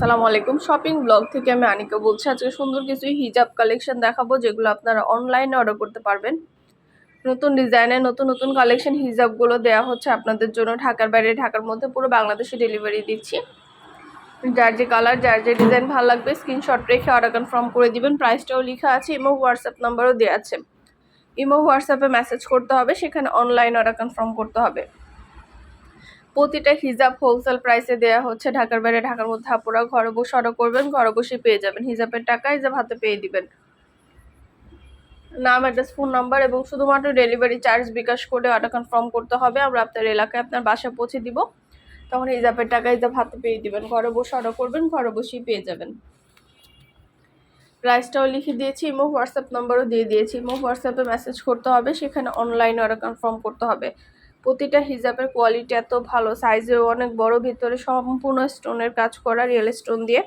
আসসালামু আলাইকুম। Shopping blog থেকে আমি আনিকা বলছি, আজকে সুন্দর কিছু হিজাব কালেকশন দেখাবো, যেগুলো আপনারা অনলাইনে অর্ডার করতে পারবেন। নতুন ডিজাইনের নতুন নতুন কালেকশন হিজাবগুলো দেওয়া হচ্ছে আপনাদের জন্য। ঢাকার বাইরে, ঢাকার মধ্যে পুরো বাংলাদেশে ডেলিভারি দিচ্ছি। যার যে কালার যার যে ডিজাইন ভালো লাগবে স্ক্রিনশট রেখে অর্ডার কনফার্ম করে দিবেন। প্রাইসটাও লেখা আছে ইমো হোয়াটসঅ্যাপ নাম্বারও দেওয়া আছে। ইমো হোয়াটসঅ্যাপে মেসেজ করতে হবে, সেখানে অনলাইন অর্ডার কনফার্ম করতে হবে। প্রতিটা হিজাব হোলসেল প্রাইসে দেওয়া হচ্ছে। ঢাকার বাইরে, ঢাকার মধ্যে আপুরা ঘরে বসে অর্ডার করবেন ঘরে বসে পেয়ে যাবেন। হিজাবের টাকা হিজাব হাতে পেয়ে দিবেন। নাম অ্যাড্রেস ফোন নাম্বার এবং শুধুমাত্র ডেলিভারি চার্জ বিকাশ করে অর্ডার কনফার্ম করতে হবে। আমরা আপনার এলাকায় আপনার বাসায় পৌঁছে দিব। তখন হিজাবের টাকা হিজাব হাতে পেয়ে দিবেন। ঘরে বসে অর্ডার করবেন ঘরে বসেই পেয়ে যাবেন। প্রাইসটাও লিখে দিয়েছি, ইমো, হোয়াটসঅ্যাপ নাম্বারও দিয়ে দিয়েছি। ইমো, হোয়াটসঅ্যাপে মেসেজ করতে হবে, সেখানে অনলাইনে অর্ডার কনফার্ম করতে হবে। প্রতিটা হিজাবের কোয়ালিটি এত ভালো সাইজেও অনেক বড়, ভিতরে সম্পূর্ণ স্টোনের কাজ করা রিয়েল স্টোন দিয়ে।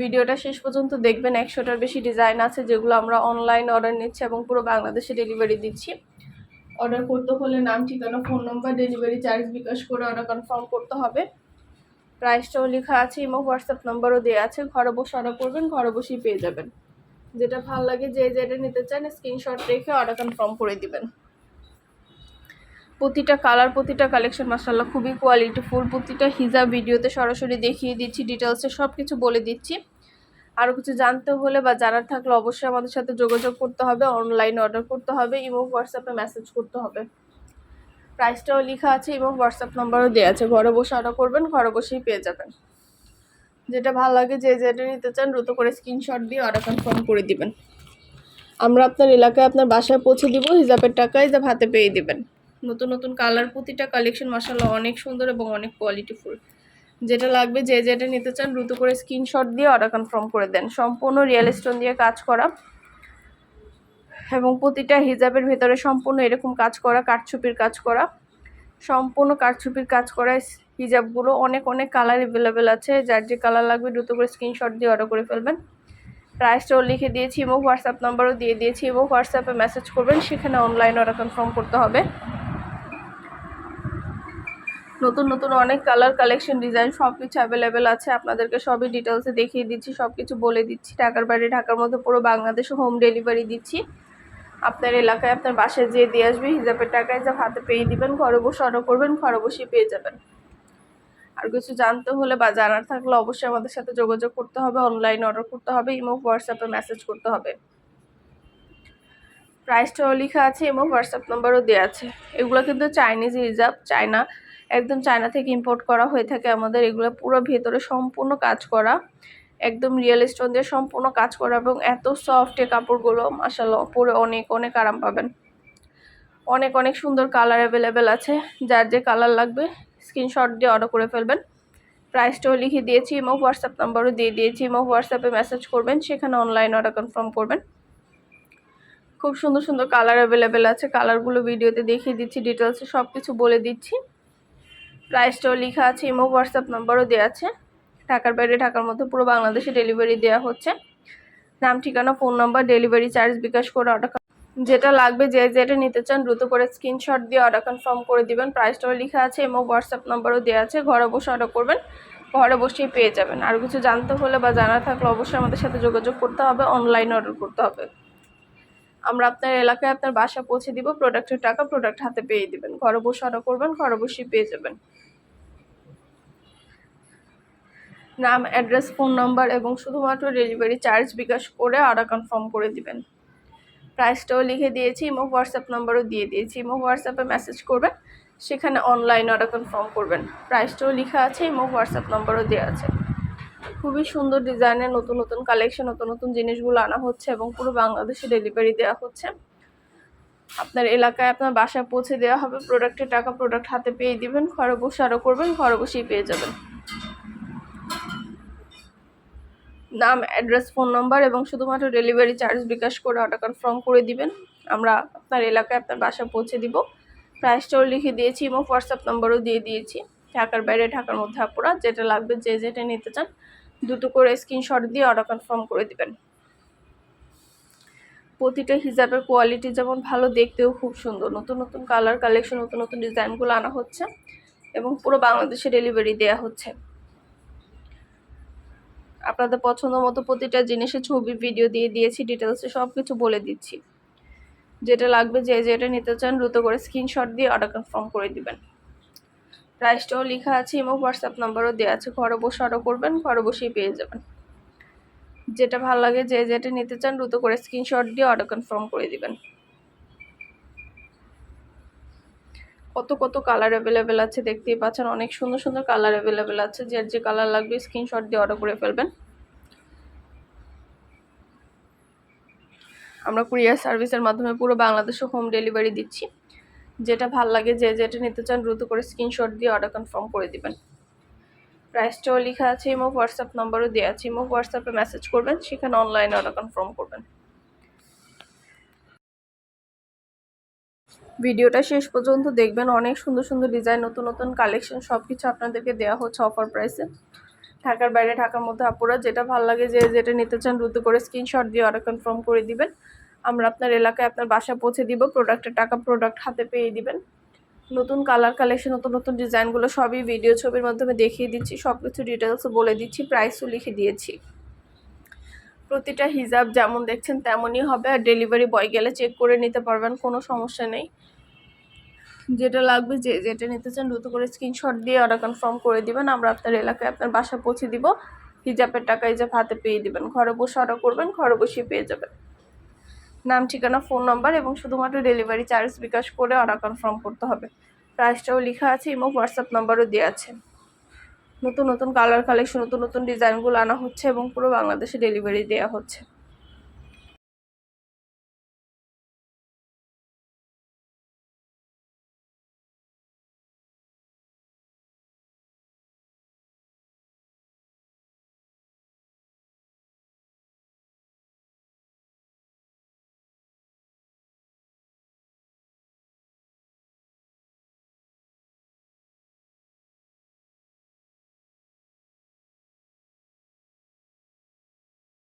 ভিডিওটা শেষ পর্যন্ত দেখবেন, একশোটার বেশি ডিজাইন আছে যেগুলো আমরা অনলাইন অর্ডার নিচ্ছি এবং পুরো বাংলাদেশে ডেলিভারি দিচ্ছি। অর্ডার করতে হলে নাম, ঠিকানা phone number delivery charge bKash করে অর্ডার কনফার্ম করতে হবে। প্রাইসটাও লেখা আছে এবং হোয়াটসঅ্যাপ নাম্বারও দেওয়া আছে। ঘরে বসে অর্ডার করবেন, ঘরে বসেই পেয়ে যাবেন। যেটা ভালো লাগে যে যেটা নিতে চান স্ক্রিনশট রেখে অর্ডার কনফার্ম করে দিবেন। প্রতিটা কালার, প্রতিটা কালেকশন মাসাল্লাহ খুবই কোয়ালিটিফুল প্রতিটা হিজাব ভিডিওতে সরাসরি দেখিয়ে দিচ্ছি ডিটেলসে সব কিছু বলে দিচ্ছি। আরও কিছু জানতে হলে বা জানার থাকলে অবশ্যই আমাদের সাথে যোগাযোগ করতে হবে অনলাইন অর্ডার করতে হবে, এবং হোয়াটসঅ্যাপে মেসেজ করতে হবে। প্রাইসটাও লেখা আছে, এবং হোয়াটসঅ্যাপ নাম্বারও দেওয়া আছে। ঘরে বসে অর্ডার করবেন, ঘরে বসেই পেয়ে যাবেন। যেটা ভালো লাগে, যে যেটা নিতে চান, দ্রুত করে স্ক্রিনশট দিয়ে অর্ডার কনফার্ম করে দিবেন। আমরা আপনার এলাকায় আপনার বাসায় পৌঁছে দিব, হিজাবের টাকায় যা হাতে পেয়ে দিবেন। নতুন নতুন কালার প্রতিটা কালেকশন মাসাল্লাহ অনেক সুন্দর এবং অনেক কোয়ালিটিফুল যেটা লাগবে যে যেটা নিতে চান দ্রুত করে স্ক্রিনশট দিয়ে অর্ডার কনফার্ম করে দেন। সম্পূর্ণ রিয়েল স্টোন দিয়ে কাজ করা এবং প্রতিটা হিজাবের ভেতরে সম্পূর্ণ এরকম কাজ করা, কাঠছুপির কাজ করা। সম্পূর্ণ কাঠছুপির কাজ করা হিজাবগুলো অনেক অনেক কালার অ্যাভেলেবেল আছে। যার যে কালার লাগবে দ্রুত করে স্ক্রিনশট দিয়ে অর্ডার করে ফেলবেন। প্রাইসটাও লিখে দিয়েছি এবং হোয়াটসঅ্যাপ নাম্বারও দিয়ে দিয়েছি এবং হোয়াটসঅ্যাপে মেসেজ করবেন। সেখানে অনলাইন অর্ডার কনফার্ম করতে হবে। নতুন নতুন অনেক কালার কালেকশন ডিজাইন সব কিছু অ্যাভেলেবেল আছে। আপনাদেরকে সবই ডিটেলসে দেখিয়ে দিচ্ছি সব কিছু বলে দিচ্ছি। ঢাকার বাইরে, ঢাকার মধ্যে পুরো বাংলাদেশে হোম ডেলিভারি দিচ্ছি। আপনার এলাকায় আপনার বাসায় যেয়ে দিয়ে আসবে, হিজাবের টাকা হিসাব হাতে পেয়ে দিবেন, ঘরে বসে অর্ডার করবেন, ঘরে বসেই পেয়ে যাবেন। আর কিছু জানতে হলে বা জানার থাকলে অবশ্যই আমাদের সাথে যোগাযোগ করতে হবে অনলাইন অর্ডার করতে হবে ইমো হোয়াটসঅ্যাপে মেসেজ করতে হবে। প্রাইসটাও লেখা আছে এবং হোয়াটসঅ্যাপ নাম্বারও দেওয়া আছে। এগুলো কিন্তু চাইনিজ হিজাব চায়না একদম চায়না থেকে ইম্পোর্ট করা হয়ে থাকে আমাদের। এগুলো পুরো ভেতরে সম্পূর্ণ কাজ করা। একদম রিয়েল স্টোন দিয়ে সম্পূর্ণ কাজ করা এবং এত সফট এই কাপড়গুলো মাসাল্লাহ পরে অনেক অনেক আরাম পাবেন। অনেক অনেক সুন্দর কালার অ্যাভেলেবেল আছে। যার যে কালার লাগবে স্ক্রিনশট দিয়ে অর্ডার করে ফেলবেন। প্রাইসটাও লিখে দিয়েছি ইমো হোয়াটসঅ্যাপ নাম্বারও দিয়ে দিয়েছি। ইমো হোয়াটসঅ্যাপে মেসেজ করবেন, সেখানে অনলাইন অর্ডার কনফার্ম করবেন। খুব সুন্দর সুন্দর কালার অ্যাভেলেবেল আছে। কালারগুলো ভিডিওতে দেখিয়ে দিচ্ছি ডিটেলসে সব কিছু বলে দিচ্ছি। প্রাইসটাও লেখা আছে, ইমো, হোয়াটসঅ্যাপ নাম্বারও দেওয়া আছে। ঢাকার বাইরে, ঢাকার মধ্যে পুরো বাংলাদেশে ডেলিভারি দেওয়া হচ্ছে। নাম, ঠিকানা phone number delivery charge bKash করে অর্ডার যেটা লাগবে, যে যেটা নিতে চান, দ্রুত করে স্ক্রিনশট দিয়ে অর্ডার কনফার্ম করে দিবেন। প্রাইসটাও লেখা আছে এবং হোয়াটসঅ্যাপ নাম্বারও দেওয়া আছে। ঘরে বসে অর্ডার করবেন, ঘরে বসেই পেয়ে যাবেন। আর কিছু জানতে হলে বা জানা থাকলে অবশ্যই আমাদের সাথে যোগাযোগ করতে হবে অনলাইন অর্ডার করতে হবে। আমরা আপনার এলাকায় আপনার বাসা পৌঁছে দিব প্রোডাক্টের টাকা প্রোডাক্ট হাতে পেয়ে দিবেন। ঘরে বসে অর্ডার করবেন, ঘরে বসেই পেয়ে যাবেন। নাম অ্যাড্রেস ফোন নাম্বার এবং শুধুমাত্র ডেলিভারি চার্জ বিকাশ করে অর্ডার কনফার্ম করে দিবেন। প্রাইসটাও লিখে দিয়েছি ইমো হোয়াটসঅ্যাপ নাম্বারও দিয়ে দিয়েছি। ইমো হোয়াটসঅ্যাপে মেসেজ করবেন, সেখানে অনলাইন অর্ডার কনফার্ম করবেন। প্রাইসটাও লেখা আছে ইমো হোয়াটসঅ্যাপ নাম্বারও দেওয়া আছে। খুবই সুন্দর ডিজাইনের নতুন নতুন কালেকশন নতুন নতুন জিনিসগুলো আনা হচ্ছে এবং পুরো বাংলাদেশে ডেলিভারি দেওয়া হচ্ছে। আপনার এলাকায় আপনার বাসায় পৌঁছে দেওয়া হবে প্রোডাক্টের টাকা প্রোডাক্ট হাতে পেয়ে দিবেন ঘরে বসে আরও করবেন ঘরে বসেই পেয়ে যাবেন। নাম অ্যাড্রেস ফোন নাম্বার এবং শুধুমাত্র ডেলিভারি চার্জ বিকাশ করে অর্ডার কনফার্ম করে দিবেন। আমরা আপনার এলাকায় আপনার বাসায় পৌঁছে দিব। প্রাইসটাও লিখে দিয়েছি এবং হোয়াটসঅ্যাপ নাম্বারও দিয়ে দিয়েছি। ঢাকার বাইরে, ঢাকার মধ্যে আপনারা যেটা লাগবে, যে যেটা নিতে চান দুটো করে স্ক্রিনশট দিয়ে অর্ডার কনফার্ম করে দিবেন। প্রতিটা হিজাবের কোয়ালিটি যেমন ভালো, দেখতেও খুব সুন্দর। নতুন নতুন কালার কালেকশন নতুন নতুন ডিজাইনগুলো আনা হচ্ছে এবং পুরো বাংলাদেশে ডেলিভারি দেওয়া হচ্ছে। আপনাদের পছন্দ মতো প্রতিটা জিনিসের ছবি ভিডিও দিয়ে দিয়েছি ডিটেলসে সব কিছু বলে দিচ্ছি। যেটা লাগবে যে যেটা নিতে চান, দ্রুত করে স্ক্রিনশট দিয়ে অর্ডার কনফার্ম করে দিবেন। প্রাইসটাও লেখা আছে, এবং হোয়াটসঅ্যাপ নাম্বারও দেওয়া আছে। ঘরে বসে অর্ডার করবেন, ঘরে বসেই পেয়ে যাবেন। যেটা ভালো লাগে, যে যেটা নিতে চান, দ্রুত করে স্ক্রিনশট দিয়ে অর্ডার কনফার্ম করে দিবেন। কত কত কালার অ্যাভেলেবেল আছে দেখতেই পাচ্ছেন। অনেক সুন্দর সুন্দর কালার অ্যাভেলেবেল আছে। যে যে কালার লাগবে স্ক্রিনশট দিয়ে অর্ডার করে ফেলবেন। আমরা কুরিয়ার সার্ভিসের মাধ্যমে পুরো বাংলাদেশে হোম ডেলিভারি দিচ্ছি। যেটা ভালো লাগে, যে যেটা নিতে চান দ্রুত করে স্ক্রিনশট দিয়ে অর্ডার কনফার্ম করে দিবেন। প্রাইসটাও লেখা আছে ইমো হোয়াটসঅ্যাপ নাম্বারও দেওয়া আছে ইমো হোয়াটসঅ্যাপে মেসেজ করবেন, সেখানে অনলাইনে অর্ডার কনফার্ম করবেন। ভিডিওটা শেষ পর্যন্ত দেখবেন, অনেক সুন্দর সুন্দর ডিজাইন নতুন নতুন কালেকশন সব কিছু আপনাদেরকে দেওয়া হচ্ছে অফার প্রাইসে ঢাকার বাইরে, ঢাকার মধ্যে আপুরা যেটা ভালো লাগে, যে যেটা নিতে চান দ্রুত করে স্ক্রিনশট দিয়ে অর্ডার কনফার্ম করে দিবেন। আমরা আপনার এলাকায় আপনার বাসা পৌঁছে দিব প্রোডাক্টের টাকা প্রোডাক্ট হাতে পেয়ে দিবেন। নতুন কালার কালেকশন নতুন নতুন ডিজাইনগুলো সবই ভিডিও ছবির মাধ্যমে দেখিয়ে দিচ্ছি সব কিছু ডিটেলসও বলে দিচ্ছি প্রাইসও লিখে দিয়েছি। প্রতিটা হিজাব যেমন দেখছেন তেমনই হবে, আর ডেলিভারি বয় গেলে চেক করে নিতে পারবেন, কোনো সমস্যা নেই। যেটা লাগবে যে, যেটা নিতে চান দ্রুত করে স্ক্রিনশট দিয়ে অর্ডার কনফার্ম করে দিবেন, আমরা আপনার এলাকায় আপনার বাসা পৌঁছে দিব, হিজাবের টাকা হিজাব হাতে পেয়ে দিবেন। ঘরে বসে অর্ডার করবেন, ঘরে বসে পেয়ে যাবেন। নাম, ঠিকানা, ফোন নাম্বার এবং শুধুমাত্র ডেলিভারি চার্জ বিকাশ করে অর্ডার কনফার্ম করতে হবে। প্রাইসটাও লেখা আছে এবং হোয়াটসঅ্যাপ নাম্বারও দেওয়া আছে। নতুন নতুন কালার, কালেকশন, নতুন নতুন ডিজাইনগুলো আনা হচ্ছে এবং পুরো বাংলাদেশে ডেলিভারি দেওয়া হচ্ছে।